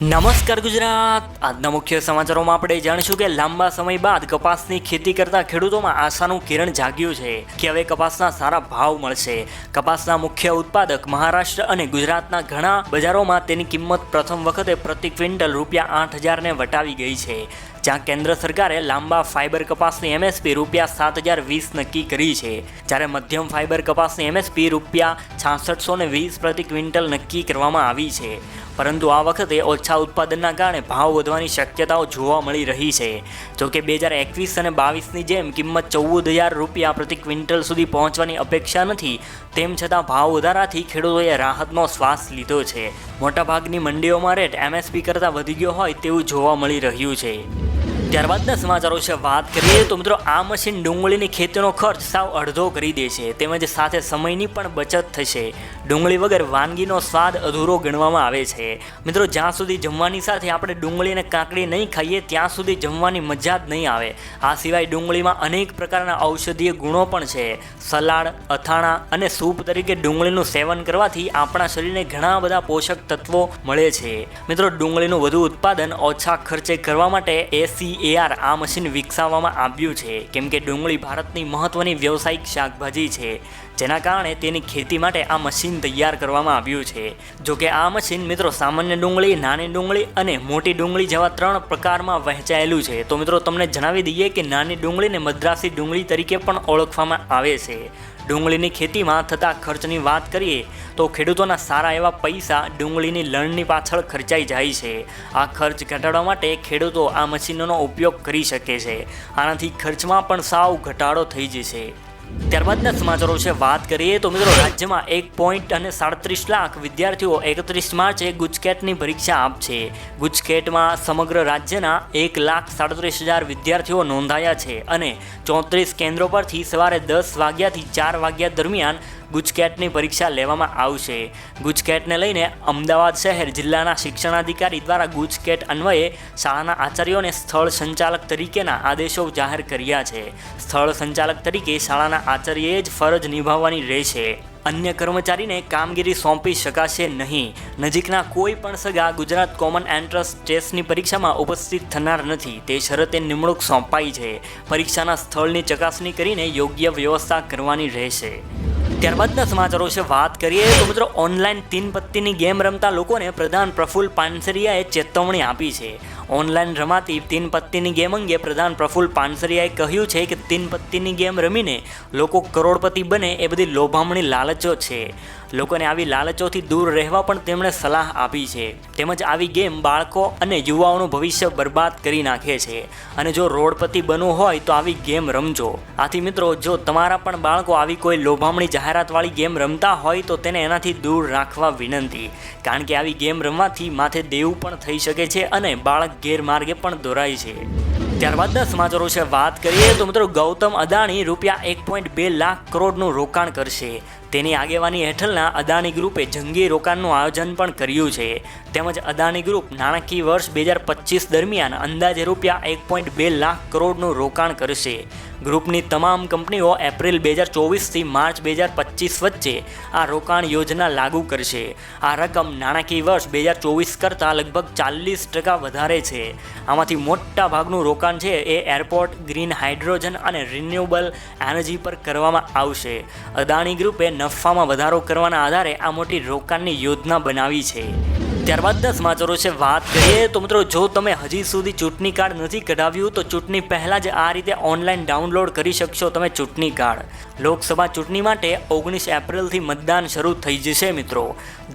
નમસ્કાર ગુજરાત. આજના મુખ્ય સમાચારોમાં આપણે જાણીશું કે લાંબા સમય બાદ કપાસની ખેતી કરતા ખેડૂતોમાં આશાનું કિરણ જાગ્યું છે કે હવે કપાસના સારા ભાવ મળશે. કપાસના મુખ્ય ઉત્પાદક મહારાષ્ટ્ર અને ગુજરાતના ઘણા બજારોમાં તેની કિંમત પ્રથમ વખતે પ્રતિ ક્વિન્ટલ રૂપિયા આઠ હજારને વટાવી ગઈ છે. જ્યાં કેન્દ્ર સરકારે લાંબા ફાઇબર કપાસની એમએસપી રૂપિયા સાત હજાર વીસ નક્કી કરી છે. જ્યારે મધ્યમ ફાઇબર કપાસની એમએસપી રૂપિયા છાસઠસો વીસ પ્રતિ ક્વિન્ટલ નક્કી કરવામાં આવી છે. પરંતુ આ વખતે ઓછા ઉત્પાદનના કારણે ભાવ વધવાની શક્યતાઓ જોવા મળી રહી છે. જોકે બે હજાર એકવીસ અને બાવીસની જેમ કિંમત ચૌદ હજાર રૂપિયા પ્રતિ ક્વિન્ટલ સુધી પહોંચવાની અપેક્ષા નથી, તેમ છતાં ભાવ વધારાથી ખેડૂતોએ રાહતનો શ્વાસ લીધો છે. મોટાભાગની મંડીઓમાં રેટ એમએસપી કરતાં વધી ગયો હોય તેવું જોવા મળી રહ્યું છે. ત્યારબાદના સમાચારો વિશે વાત કરીએ તો મિત્રો, આ મશીન ડુંગળીની ખેતીનો ખર્ચ સાવ અડધો કરી દે છે, તેમજ સાથે સમયની પણ બચત થશે. ડુંગળી વગર વાનગીનો સ્વાદ અધૂરો ગણવામાં આવે છે. મિત્રો, જ્યાં સુધી જમવાની સાથે આપણે ડુંગળી અને કાકડી નહીં ખાઈએ, ત્યાં સુધી જમવાની મજા જ નહીં આવે. આ સિવાય ડુંગળીમાં અનેક પ્રકારના ઔષધીય ગુણો પણ છે. સલાડ, અથાણા અને સૂપ તરીકે ડુંગળીનું સેવન કરવાથી આપણા શરીરને ઘણા બધા પોષક તત્વો મળે છે. મિત્રો, ડુંગળીનું વધુ ઉત્પાદન ઓછા ખર્ચે કરવા માટે એસીએઆર આ મશીન વિકસાવવામાં આવ્યું છે. કેમ કે ડુંગળી ભારતની મહત્વની વ્યવસાયિક શાકભાજી છે. જેના કારણે તેની ખેતી માટે આ મશીન તૈયાર કરવામાં આવ્યું છે. જો કે આ મશીન મિત્રો સામાન્ય ડુંગળી, નાની ડુંગળી અને મોટી ડુંગળી જેવા ત્રણ પ્રકારમાં વહેંચાયેલું છે. તો મિત્રો તમને જણાવી દઈએ કે નાની ડુંગળીને મદ્રાસી ડુંગળી તરીકે પણ ઓળખવામાં આવે છે. ડુંગળીની ખેતીમાં થતા ખર્ચની વાત કરીએ, તો ખેડૂતોના સારા એવા પૈસા ડુંગળીની લણની પાછળ ખર્ચાઈ જાય છે. આ ખર્ચ ઘટાડવા માટે ખેડૂતો આ મશીનોનો ઉપયોગ કરી શકે છે. આનાથી ખર્ચમાં પણ સાવ ઘટાડો થઈ જશે. ત્યારબાદના સમાચારો વિશે વાત કરીએ તો મિત્રો રાજ્યમાં એક પોઈન્ટ અને સાડત્રીસ લાખ વિદ્યાર્થીઓ એકત્રીસ માર્ચે ગુજકેટની પરીક્ષા આપશે. ગુજકેટમાં સમગ્ર રાજ્યના એક લાખ સાડત્રીસ હજાર વિદ્યાર્થીઓ નોંધાયા છે અને ચોત્રીસ કેન્દ્રો પરથી સવારે દસ વાગ્યાથી ચાર વાગ્યા દરમિયાન ગુજકેટની પરીક્ષા લેવામાં આવશે. ગુજકેટને લઈને અમદાવાદ શહેર જિલ્લાના શિક્ષણાધિકારી દ્વારા ગુજકેટ અન્વયે શાળાના આચાર્યોને સ્થળ સંચાલક તરીકેના આદેશો જાહેર કર્યા છે. સ્થળ સંચાલક તરીકે શાળાના આચાર્યએ જ ફરજ નિભાવવાની રહેશે. અન્ય કર્મચારીને કામગીરી સોંપી શકાશે નહીં. નજીકના કોઈ પણ સગા ગુજરાત કોમન એન્ટ્રન્સ ટેસ્ટની પરીક્ષામાં ઉપસ્થિત થનાર નથી. તે શરતે નિમણૂક સોંપાઈ છે. પરીક્ષાના સ્થળની ચકાસણી કરીને યોગ્ય વ્યવસ્થા કરવાની રહેશે. ત્યારબાદના સમાચારો વિશે વાત કરીએ તો મિત્રો ઓનલાઈન તીન પત્તીની ગેમ રમતા લોકોને પ્રધાન પ્રફુલ્લ પાનસરિયાએ ચેતવણી આપી છે. ઓનલાઈન રમાતી તીન પત્તીની ગેમ અંગે પ્રધાન પ્રફુલ્લ પાનસરિયાએ કહ્યું છે કે તીન પત્તીની ગેમ રમીને લોકો કરોડપતિ બને એ બધી લોભામણી લાલચો છે. લોકોને આવી લાલચોથી દૂર રહેવા પણ તેમણે સલાહ આપી છે. તેમજ આવી ગેમ બાળકો અને યુવાઓનું ભવિષ્ય બરબાદ કરી નાખે છે. અને જો રોડપતિ બનવું હોય તો આવી ગેમ રમજો. આથી મિત્રો, જો તમારા પણ બાળકો આવી કોઈ લોભામણી જાહેરાતવાળી ગેમ રમતા હોય તો તેને એનાથી દૂર રાખવા વિનંતી. કારણ કે આવી ગેમ રમવાથી માથે દેવું પણ થઈ શકે છે અને બાળક ગેરમાર્ગે પણ દોરાય છે. ત્યારબાદના સમાચારો છે વાત કરીએ તો મિત્રો ગૌતમ અદાણી રૂપિયા એક પોઈન્ટ બે લાખ કરોડનું રોકાણ કરશે. તેની આગેવાની હેઠળના અદાણી ગ્રુપે જંગી રોકાણનું આયોજન પણ કર્યું છે. તેમજ અદાણી ગ્રુપ નાણાકીય વર્ષ બે હજાર પચીસ દરમિયાન અંદાજે રૂપિયા એક પોઈન્ટ બે લાખ કરોડનું રોકાણ કરશે. ગ્રુપની તમામ કંપનીઓ એપ્રિલ બે હજાર ચોવીસથી માર્ચ બે હજાર પચીસ વચ્ચે આ રોકાણ યોજના લાગુ કરશે. આ રકમ નાણાકીય વર્ષ બે હજાર ચોવીસ કરતાં લગભગ ચાલીસ ટકા વધારે છે. આમાંથી મોટા ભાગનું રોકાણ છે એ એરપોર્ટ, ગ્રીન હાઇડ્રોજન અને રિન્યુએબલ એનર્જી પર કરવામાં આવશે. અદાણી ગ્રુપે નફામાં વધારો કરવાના આધારે આ મોટી રોકાણની યોજના બનાવી છે. ત્યારબાદ દસ સમાચારો છે વાત કરીએ તો મિત્રો, જો તમે હજી સુધી ચૂંટણી કાર્ડ નથી કઢાવ્યું, તો ચૂંટણી પહેલાં જ આ રીતે ઓનલાઈન ડાઉનલોડ કરી શકશો તમે ચૂંટણી કાર્ડ. લોકસભા ચૂંટણી માટે ઓગણીસ એપ્રિલથી મતદાન શરૂ થઈ જશે મિત્રો.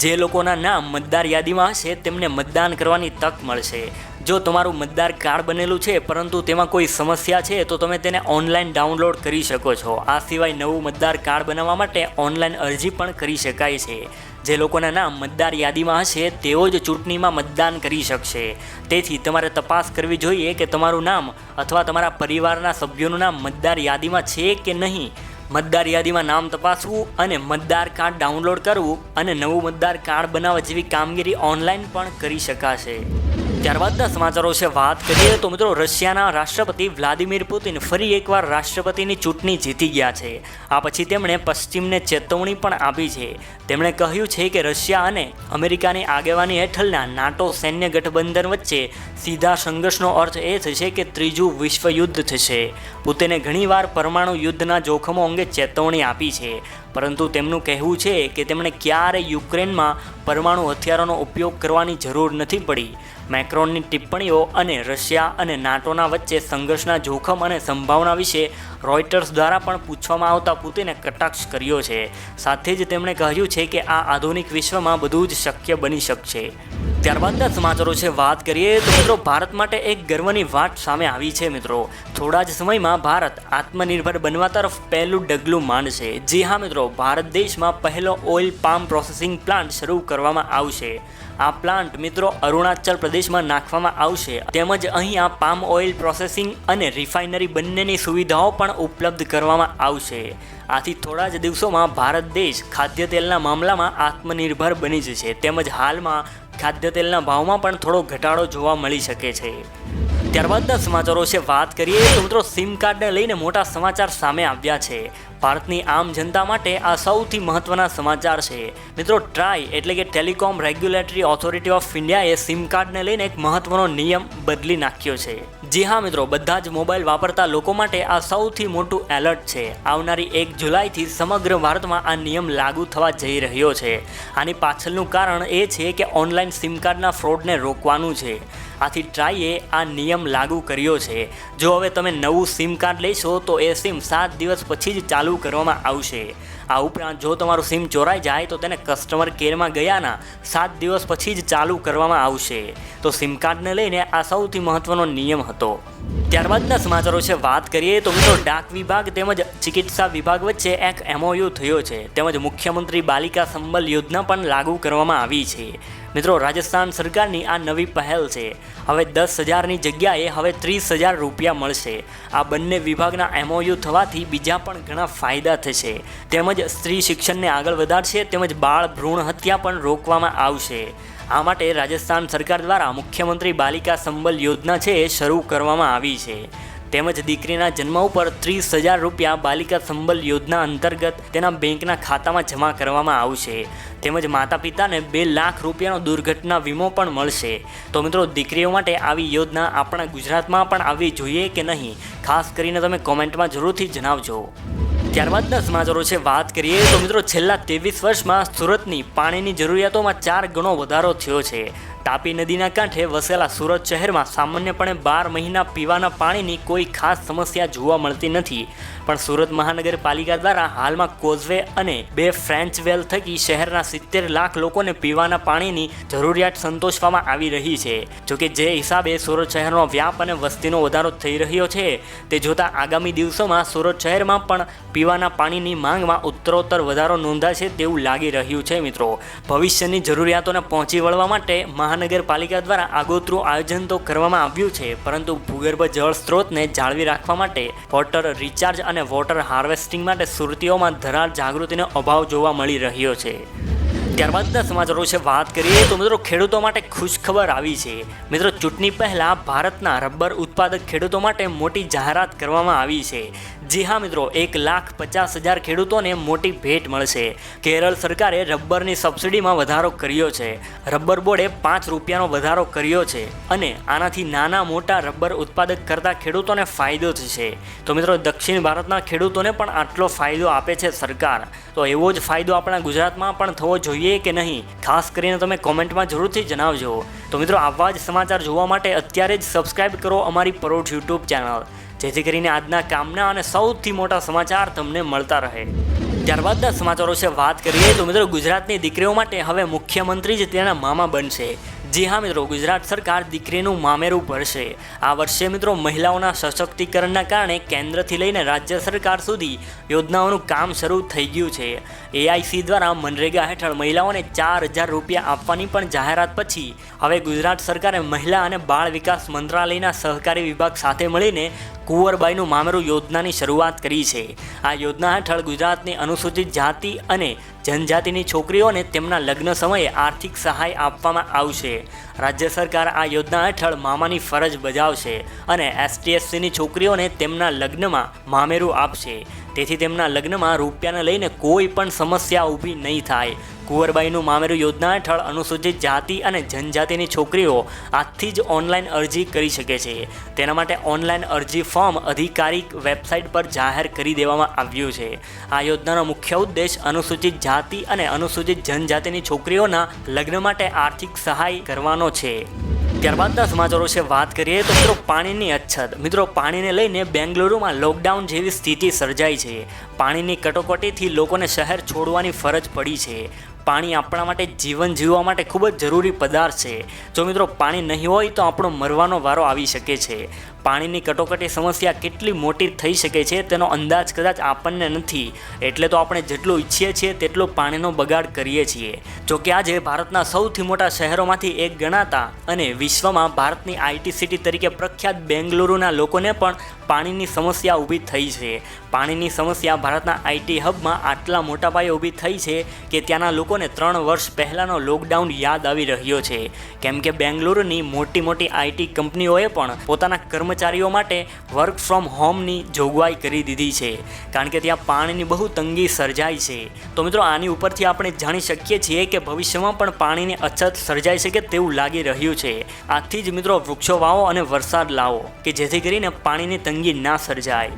જે લોકોના નામ મતદાર યાદીમાં હશે, તેમને મતદાન કરવાની તક મળશે. જો તમારું મતદાર કાર્ડ બનેલું છે, પરંતુ તેમાં કોઈ સમસ્યા છે, તો તમે તેને ઓનલાઈન ડાઉનલોડ કરી શકો છો. આ સિવાય નવું મતદાર કાર્ડ બનાવવા માટે ઓનલાઈન અરજી પણ કરી શકાય છે. જે લોકોના નામ મતદાર યાદીમાં હશે, તેઓ જ ચૂંટણીમાં મતદાન કરી શકશે. તેથી તમારે તપાસ કરવી જોઈએ કે તમારું નામ અથવા તમારા પરિવારના સભ્યોનું નામ મતદાર યાદીમાં છે કે નહીં. મતદાર યાદીમાં નામ તપાસવું અને મતદાર કાર્ડ ડાઉનલોડ કરવું અને નવું મતદાર કાર્ડ બનાવવા જેવી કામગીરી ઓનલાઈન પણ કરી શકાશે. ત્યારબાદના સમાચારો છે વાત કરીએ તો મિત્રો, રશિયાના રાષ્ટ્રપતિ વ્લાદિમીર પુતિન ફરી એકવાર રાષ્ટ્રપતિની ચૂંટણી જીતી ગયા છે. આ પછી તેમણે પશ્ચિમને ચેતવણી પણ આપી છે. તેમણે કહ્યું છે કે રશિયા અને અમેરિકાની આગેવાની હેઠળના નાટો સૈન્ય ગઠબંધન વચ્ચે સીધા સંઘર્ષનો અર્થ એ થશે કે ત્રીજું વિશ્વયુદ્ધ થશે. પુતિને ઘણીવાર પરમાણુ યુદ્ધના જોખમો અંગે ચેતવણી આપી છે. પરંતુ તેમનું કહેવું છે કે તેમણે ક્યારે યુક્રેનમાં પરમાણુ હથિયારોનો ઉપયોગ કરવાની જરૂર નથી પડી. મેક્રોનની ટિપ્પણીઓ અને રશિયા અને નાટોના વચ્ચે સંઘર્ષના જોખમ અને સંભાવના વિશે રોયટર્સ દ્વારા પણ પૂછવામાં આવતા પુતિને કટાક્ષ કર્યો છે. સાથે જ તેમણે કહ્યું છે કે આ આધુનિક વિશ્વમાં બધું જ શક્ય બની શકશે. ત્યારબાદના સમાચારો છે વાત કરીએ તો મિત્રો ભારત માટે એક ગર્વની વાત સામે આવી છે મિત્રો. થોડા જ સમયમાં ભારત આત્મનિર્ભર બનવા તરફ પહેલું ડગલું માંડશે. જી હા મિત્રો, ભારત દેશમાં પહેલો ઓઇલ પામ પ્રોસેસિંગ પ્લાન્ટ શરૂ કરવામાં આવશે. આ પ્લાન્ટ મિત્રો અરુણાચલ પ્રદેશમાં નાખવામાં આવશે. તેમજ અહીં આ પામ ઓઇલ પ્રોસેસિંગ અને રિફાઇનરી બંનેની સુવિધાઓ પણ ઉપલબ્ધ કરવામાં આવશે. આથી થોડા જ દિવસોમાં ભારત દેશ ખાદ્ય તેલના મામલામાં આત્મનિર્ભર બની જશે. તેમજ હાલમાં ખાદ્ય તેલના ભાવમાં પણ થોડો ઘટાડો જોવા મળી શકે છે. ત્યારબાદના સમાચારો છે વાત કરીએ તો મિત્રો સિમ કાર્ડને લઈને મોટા સમાચાર સામે આવ્યા છે. ભારતની આમ જનતા માટે આ સૌથી મહત્વના સમાચાર છે. મિત્રો, ટ્રાય એટલે કે ટેલિકોમ રેગ્યુલેટરી ઓથોરિટી ઓફ ઇન્ડિયાએ સિમ કાર્ડને લઈને એક મહત્વનો નિયમ બદલી નાખ્યો છે. જી હા મિત્રો, બધા જ મોબાઈલ વાપરતા લોકો માટે આ સૌથી મોટું એલર્ટ છે. આવનારી એક જુલાઈથી સમગ્ર ભારતમાં આ નિયમ લાગુ થવા જઈ રહ્યો છે. આની પાછળનું કારણ એ છે કે ઓનલાઈન સિમ કાર્ડના ફ્રોડને રોકવાનું છે. આથી ટ્રાઈએ આ નિયમ લાગુ કર્યો છે. જો હવે તમે નવું સિમ કાર્ડ લેશો, તો એ સિમ સાત દિવસ પછી જ ચાલુ કરવામાં આવશે. આ ઉપરાંત જો તમારું સિમ ચોરાઈ જાય, તો તેને કસ્ટમર કેરમાં ગયાના સાત દિવસ પછી જ ચાલુ કરવામાં આવશે. તો સિમ કાર્ડને લઈને આ સૌથી મહત્વનો નિયમ હતો. ત્યારબાદના સમાચારો છે વાત કરીએ, તો મિત્રો ડાક વિભાગ તેમજ ચિકિત્સા વિભાગ વચ્ચે એક એમઓયુ થયો છે. તેમજ મુખ્યમંત્રી બાલિકા સંબલ યોજના પણ લાગુ કરવામાં આવી છે. મિત્રો, રાજસ્થાન સરકારની આ નવી પહેલ છે. હવે દસ હજારની જગ્યાએ હવે ત્રીસ હજાર રૂપિયા મળશે. આ બંને વિભાગના એમઓયુ થવાથી બીજા પણ ઘણા ફાયદા થશે. તેમજ સ્ત્રી શિક્ષણને આગળ વધારશે, તેમજ બાળ ભ્રૂણ હત્યા પણ રોકવામાં આવશે. આ માટે રાજસ્થાન સરકાર દ્વારા મુખ્યમંત્રી બાલિકા સંબલ યોજના છે શરૂ કરવામાં આવી છે. તેમજ દીકરીના જન્મ ઉપર ત્રીસ હજાર રૂપિયા બાલિકા સંબલ યોજના અંતર્ગત તેના બેંકના ખાતામાં જમા કરવામાં આવશે. તેમજ માતા પિતાને બે લાખ રૂપિયાનો દુર્ઘટના વીમો પણ મળશે. તો મિત્રો, દીકરીઓ માટે આવી યોજના આપણા ગુજરાતમાં પણ આવવી જોઈએ કે નહીં? ખાસ કરીને તમે કોમેન્ટમાં જરૂરથી જણાવજો. ત્યારબાદના સમાચારો છે વાત કરીએ તો મિત્રો, છેલ્લા ત્રેવીસ વર્ષમાં સુરતની પાણીની જરૂરિયાતોમાં ચાર ગણો વધારો થયો છે. તાપી નદીના કાંઠે વસેલા સુરત શહેરમાં સામાન્યપણે બાર મહિના પીવાના પાણીની કોઈ ખાસ સમસ્યા જોવા મળતી નથી. પણ સુરત મહાનગરપાલિકા દ્વારા હાલમાં કોઝવે અને બે ફ્રેન્ચ વેલ થકી શહેરના સિત્તેર લાખ લોકોને પીવાના પાણીની જરૂરિયાત સંતોષવામાં આવી રહી છે. જોકે જે હિસાબે સુરત શહેરનો વ્યાપ અને વસ્તીનો વધારો થઈ રહ્યો છે, તે જોતા આગામી દિવસોમાં સુરત શહેરમાં પણ પીવાના પાણીની માંગમાં ઉત્તરોત્તર વધારો નોંધાશે તેવું લાગી રહ્યું છે મિત્રો. ભવિષ્યની જરૂરિયાતોને પહોંચી વળવા માટે મહાનગરપાલિકા દ્વારા આગોતરું આયોજન તો કરવામાં આવ્યું છે, પરંતુ ભૂગર્ભ જળ સ્ત્રોતને જાળવી રાખવા માટે વોટર રિચાર્જ અને વોટર હાર્વેસ્ટિંગ માટે સુરતીઓમાં ધરાર જાગૃતિનો અભાવ જોવા મળી રહ્યો છે. ત્યારબાદના સમાચારો છે વાત કરીએ તો મિત્રો ખેડૂતો માટે ખુશખબર આવી છે. મિત્રો, ચૂંટણી પહેલાં ભારતના રબર ઉત્પાદક ખેડૂતો માટે મોટી જાહેરાત કરવામાં આવી છે. જી હા મિત્રો, એક લાખ પચાસ હજાર ખેડૂતોને મોટી ભેટ મળશે. કેરળ સરકારે રબરની સબસિડીમાં વધારો કર્યો છે. રબર બોર્ડે પાંચ રૂપિયાનો વધારો કર્યો છે અને આનાથી નાના મોટા રબર ઉત્પાદક કરતા ખેડૂતોને ફાયદો થશે. તો મિત્રો, દક્ષિણ ભારતના ખેડૂતોને પણ આટલો ફાયદો આપે છે સરકાર. તો એવો જ ફાયદો આપણા ગુજરાતમાં પણ થવો જોઈએ કે નહીં? ખાસ કરીને તમે કોમેન્ટમાં જરૂરથી જણાવજો. તો મિત્રો, આવા જ સમાચાર જોવા માટે અત્યારે જ સબસ્ક્રાઇબ કરો અમારી પરોઢ યુટ્યુબ ચેનલ જેથી કરીને આજના કામના અને સૌથી મોટા સમાચાર તમને મળતા રહે. ત્યારબાદના સમાચારો છે વાત કરીએ તો મિત્રો ગુજરાતની દીકરીઓ માટે હવે મુખ્યમંત્રી જ તેના મામા બનશે. જી હા મિત્રો, ગુજરાત સરકાર દીકરીનું મામેરું ભરશે. આ વર્ષે મિત્રો મહિલાઓના સશક્તિકરણના કારણે કેન્દ્રથી લઈને રાજ્ય સરકાર સુધી યોજનાઓનું કામ શરૂ થઈ ગયું છે. એઆઈસી દ્વારા મનરેગા હેઠળ મહિલાઓને ચાર હજાર રૂપિયા આપવાની પણ જાહેરાત પછી હવે ગુજરાત સરકારે મહિલા અને બાળ વિકાસ મંત્રાલયના સહકારી વિભાગ સાથે મળીને કુંવરબાઈનું મામેરું યોજનાની શરૂઆત કરી છે. આ યોજના હેઠળ ગુજરાતની અનુસૂચિત જાતિ અને જનજાતિની છોકરીઓને તેમના લગ્ન સમયે આર્થિક સહાય આપવામાં આવશે. રાજ્ય સરકાર આ યોજના હેઠળ મામાની ફરજ બજાવશે અને એસટીએસસીની છોકરીઓને તેમના લગ્નમાં મામેરું આપશે. તેથી તેમના લગ્નમાં રૂપિયાને લઈને કોઈ પણ સમસ્યા ઊભી નહીં થાય. કુંવરબાઈનું મામેરું યોજના હેઠળ અનુસૂચિત જાતિ અને જનજાતિની છોકરીઓ આજથી જ ઓનલાઈન અરજી કરી શકે છે. તેના માટે ઓનલાઈન અરજી ફોર્મ અધિકારિક વેબસાઇટ પર જાહેર કરી દેવામાં આવ્યું છે. આ યોજનાનો મુખ્ય ઉદ્દેશ અનુસૂચિત જાતિ અને અનુસૂચિત જનજાતિની છોકરીઓના લગ્ન માટે આર્થિક સહાય કરવાનો છે. ત્યારબાદના સમાચારો છે વાત કરીએ તો મિત્રો પાણીની અછત. મિત્રો, પાણીને લઈને બેંગલુરુમાં લોકડાઉન જેવી સ્થિતિ સર્જાઈ છે. પાણીની કટોકટીથી લોકોને શહેર છોડવાની ફરજ પડી છે. પાણી આપણા માટે જીવન જીવવા માટે ખૂબ જ જરૂરી પદાર્થ છે. જો મિત્રો પાણી નહીં હોય તો આપણો મરવાનો વારો આવી શકે છે. પાણીની કટોકટી સમસ્યા કેટલી મોટી થઈ શકે છે તેનો અંદાજ કદાચ આપણને નથી. એટલે તો આપણે જેટલું ઈચ્છીએ છીએ તેટલું પાણીનો બગાડ કરીએ છીએ. જો કે આજે ભારતના સૌથી મોટા શહેરોમાંથી એક ગણાતા અને વિશ્વમાં ભારતની આઈટી સિટી તરીકે પ્રખ્યાત બેંગલુરુના લોકોને પણ પાણીની સમસ્યા ઊભી થઈ છે. પાણીની સમસ્યા ભારતના આઈટી હબમાં આટલા મોટા પાયે ઊભી થઈ છે કે ત્યાંના લોકોને ત્રણ વર્ષ પહેલાંનો લોકડાઉન યાદ આવી રહ્યો છે. કેમ કે બેંગલુરુની મોટી મોટી આઈટી કંપનીઓએ પણ પોતાના કર્મચારીઓ માટે વર્ક ફ્રોમ હોમની જોગવાઈ કરી દીધી છે. કારણ કે ત્યાં પાણીની બહુ તંગી સર્જાય છે. તો મિત્રો, આની ઉપરથી આપણે જાણી શકીએ છીએ કે ભવિષ્યમાં પણ પાણીની અછત સર્જાઈ શકે તેવું લાગી રહ્યું છે. આથી જ મિત્રો, વૃક્ષો વાવો અને વરસાદ લાવો, કે જેથી કરીને પાણીની તંગી ના સર્જાય.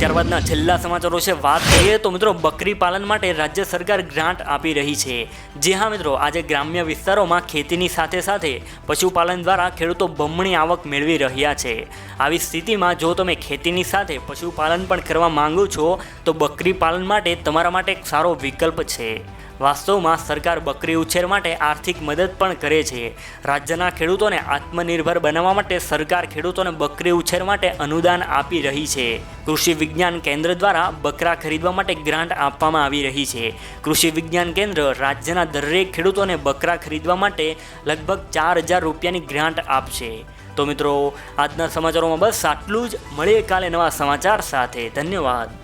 ત્યારબાદના છેલ્લા સમાચારો છે. વાત કરીએ તો મિત્રો બકરી પાલન માટે રાજ્ય સરકાર ગ્રાન્ટ આપી રહી છે. જે હા મિત્રો, આજે ગ્રામ્ય વિસ્તારોમાં ખેતીની સાથે સાથે પશુપાલન દ્વારા ખેડૂતો બમણી આવક મેળવી રહ્યા છે. આવી સ્થિતિમાં જો તમે ખેતીની સાથે પશુપાલન પણ કરવા માંગો છો, તો બકરી પાલન માટે તમારા માટે એક સારો વિકલ્પ છે. વાસ્તવમાં સરકાર બકરી ઉછેર માટે આર્થિક મદદ પણ કરે છે. રાજ્યના ખેડૂતોને આત્મનિર્ભર બનાવવા માટે સરકાર ખેડૂતોને બકરી ઉછેર માટે અનુદાન આપી રહી છે. કૃષિ વિજ્ઞાન કેન્દ્ર દ્વારા બકરા ખરીદવા માટે ગ્રાન્ટ આપવામાં આવી રહી છે. કૃષિ વિજ્ઞાન કેન્દ્ર રાજ્યના દરેક ખેડૂતોને બકરા ખરીદવા માટે લગભગ ચાર હજાર રૂપિયાની ગ્રાન્ટ આપશે. તો મિત્રો, આજના સમાચારોમાં બસ આટલું જ. મળીએ કાલે નવા સમાચાર સાથે. ધન્યવાદ.